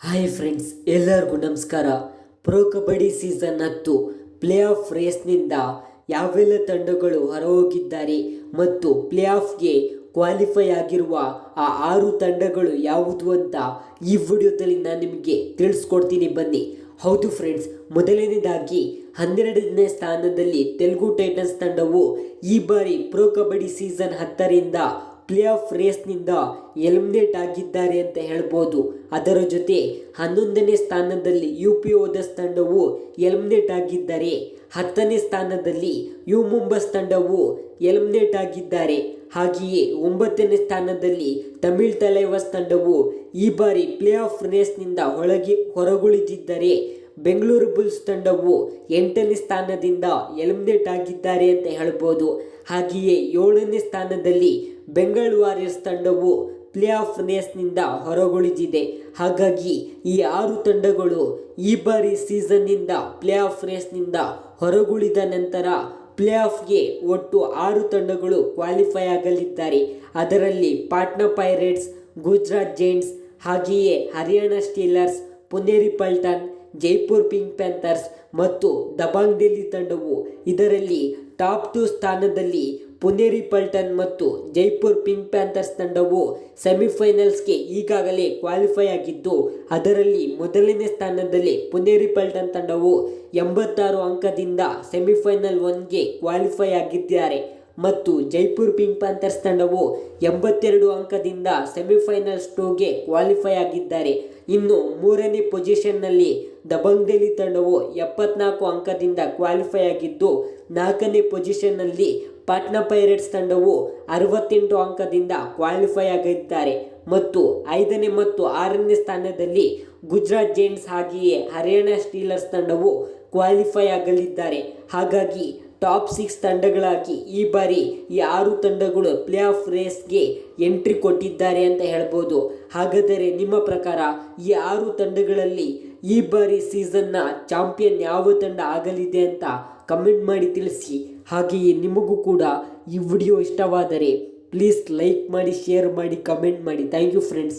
Hi friends, ಎಲ್ಲರಿಗೂ ನಮಸ್ಕಾರ. Pro kabaddi season ಹತ್ತು ಪ್ಲೇ ಆಫ್ ರೇಸ್ನಿಂದ ಯಾವೆಲ್ಲ ತಂಡಗಳು ಹೊರಹೋಗಿದ್ದಾರೆ ಮತ್ತು ಪ್ಲೇ ಆಫ್ಗೆ ಕ್ವಾಲಿಫೈ ಆಗಿರುವ ಆ ಆರು ತಂಡಗಳು ಯಾವುದು ಅಂತ ಈ ವಿಡಿಯೋದಲ್ಲಿ ನಾನು ನಿಮಗೆ ತಿಳಿಸ್ಕೊಡ್ತೀನಿ. ಬನ್ನಿ. ಹೌದು ಫ್ರೆಂಡ್ಸ್, ಮೊದಲನೇದಾಗಿ ಹನ್ನೆರಡನೇ ಸ್ಥಾನದಲ್ಲಿ ತೆಲುಗು ಟೈಟನ್ಸ್ ತಂಡವು ಈ ಬಾರಿ ಪ್ರೊ ಕಬಡ್ಡಿ ಸೀಸನ್ ಹತ್ತರಿಂದ ಪ್ಲೇ ಆಫ್ ರೇಸ್ನಿಂದ ಎಲಿಮಿನೇಟ್ ಆಗಿದ್ದಾರೆ ಅಂತ ಹೇಳ್ಬೋದು. ಅದರ ಜೊತೆ ಹನ್ನೊಂದನೇ ಸ್ಥಾನದಲ್ಲಿ ಯು ಪಿ ಓದಸ್ ತಂಡವು ಎಲಿಮಿನೇಟ್ ಆಗಿದ್ದಾರೆ, ಹತ್ತನೇ ಸ್ಥಾನದಲ್ಲಿ ಯು ಮುಂಬಸ್ ತಂಡವು ಎಲಿಮಿನೇಟ್ ಆಗಿದ್ದಾರೆ. ಹಾಗೆಯೇ ಒಂಬತ್ತನೇ ಸ್ಥಾನದಲ್ಲಿ ತಮಿಳ್ ತಲೈವಸ್ ತಂಡವು ಈ ಬಾರಿ ಪ್ಲೇ ಆಫ್ ರೇಸ್ನಿಂದ ಹೊರಗೆ ಹೊರಗುಳಿದಿದ್ದರೆ ಬೆಂಗಳೂರು ಬುಲ್ಸ್ ತಂಡವು ಎಂಟನೇ ಸ್ಥಾನದಿಂದ ಎಲಿಮಿನೇಟ್ ಆಗಿದ್ದಾರೆ ಅಂತ ಹೇಳ್ಬೋದು. ಹಾಗೆಯೇ ಏಳನೇ ಸ್ಥಾನದಲ್ಲಿ ಬೆಂಗಳೂರು ವಾರಿಯರ್ಸ್ ತಂಡವು ಪ್ಲೇ ಆಫ್ ರೇಸ್ನಿಂದ ಹೊರಗುಳಿದಿದೆ. ಹಾಗಾಗಿ ಈ ಆರು ತಂಡಗಳು ಈ ಬಾರಿ ಸೀಸನ್ನಿಂದ ಪ್ಲೇ ಆಫ್ ರೇಸ್ನಿಂದ ಹೊರಗುಳಿದ ನಂತರ ಪ್ಲೇ ಆಫ್ಗೆ ಒಟ್ಟು ಆರು ತಂಡಗಳು ಕ್ವಾಲಿಫೈ ಆಗಲಿದ್ದಾರೆ. ಅದರಲ್ಲಿ ಪಾಟ್ನಾ ಪೈರೇಟ್ಸ್, ಗುಜರಾತ್ ಜೈಂಟ್ಸ್ ಹಾಗೆಯೇ Haryana steelers, Puneri Paltan Jaipur pink panthers ಮತ್ತು ದಬಾಂಗ್ ಡೆಲ್ಲಿ ತಂಡವು ಇದರಲ್ಲಿ ಟಾಪ್ ಟು ಸ್ಥಾನದಲ್ಲಿ ಪುನೇರಿ ಪಲ್ಟನ್ ಮತ್ತು ಜೈಪುರ್ ಪಿಂಕ್ ಪ್ಯಾಂಥರ್ಸ್ ತಂಡವು ಸೆಮಿಫೈನಲ್ಸ್ಗೆ ಈಗಾಗಲೇ ಕ್ವಾಲಿಫೈ ಆಗಿದ್ದು, ಅದರಲ್ಲಿ ಮೊದಲನೇ ಸ್ಥಾನದಲ್ಲಿ ಪುನೇರಿ ಪಲ್ಟನ್ ತಂಡವು ಎಂಬತ್ತಾರು ಅಂಕದಿಂದ ಸೆಮಿಫೈನಲ್ ಒನ್ಗೆ ಕ್ವಾಲಿಫೈ ಆಗಿದ್ದಾರೆ ಮತ್ತು ಜೈಪುರ್ ಪಿಂಕ್ ಪ್ಯಾಂಥರ್ಸ್ ತಂಡವು ಎಂಬತ್ತೆರಡು ಅಂಕದಿಂದ ಸೆಮಿಫೈನಲ್ಸ್ ಟೂಗೆ ಕ್ವಾಲಿಫೈ ಆಗಿದ್ದಾರೆ. ಇನ್ನು ಮೂರನೇ ಪೊಸಿಷನ್ನಲ್ಲಿ ದಬಂಗ್ ದೆಹಲಿ ತಂಡವು ಎಪ್ಪತ್ನಾಲ್ಕು ಅಂಕದಿಂದ ಕ್ವಾಲಿಫೈ ಆಗಿದ್ದು, ನಾಲ್ಕನೇ ಪೊಸಿಷನ್ನಲ್ಲಿ ಪಾಟ್ನಾ ಪೈರೇಟ್ಸ್ ತಂಡವು ಅರವತ್ತೆಂಟು ಅಂಕದಿಂದ ಕ್ವಾಲಿಫೈ ಆಗಿದ್ದಾರೆ. ಮತ್ತು ಐದನೇ ಮತ್ತು ಆರನೇ ಸ್ಥಾನದಲ್ಲಿ ಗುಜರಾತ್ ಜೇಂಟ್ಸ್ ಹಾಗೆಯೇ ಹರಿಯಾಣ ಸ್ಟೀಲರ್ಸ್ ತಂಡವು ಕ್ವಾಲಿಫೈ ಆಗಲಿದ್ದಾರೆ. ಹಾಗಾಗಿ ಟಾಪ್ ಸಿಕ್ಸ್ ತಂಡಗಳಾಗಿ ಈ ಬಾರಿ ಈ ಆರು ತಂಡಗಳು ಪ್ಲೇ ಆಫ್ ರೇಸ್ಗೆ ಎಂಟ್ರಿ ಕೊಟ್ಟಿದ್ದಾರೆ ಅಂತ ಹೇಳ್ಬೋದು. ಹಾಗಾದರೆ ನಿಮ್ಮ ಪ್ರಕಾರ ಈ ಆರು ತಂಡಗಳಲ್ಲಿ ಈ ಬಾರಿ ಸೀಸನ್ನ ಚಾಂಪಿಯನ್ ಯಾವ ತಂಡ ಆಗಲಿದೆ ಅಂತ ಕಮೆಂಟ್ ಮಾಡಿ ತಿಳಿಸಿ. ಹಾಗೆಯೇ ನಿಮಗೂ ಕೂಡ ಈ ವಿಡಿಯೋ ಇಷ್ಟವಾದರೆ ಪ್ಲೀಸ್ ಲೈಕ್ ಮಾಡಿ, ಶೇರ್ ಮಾಡಿ, ಕಮೆಂಟ್ ಮಾಡಿ. Thank you friends.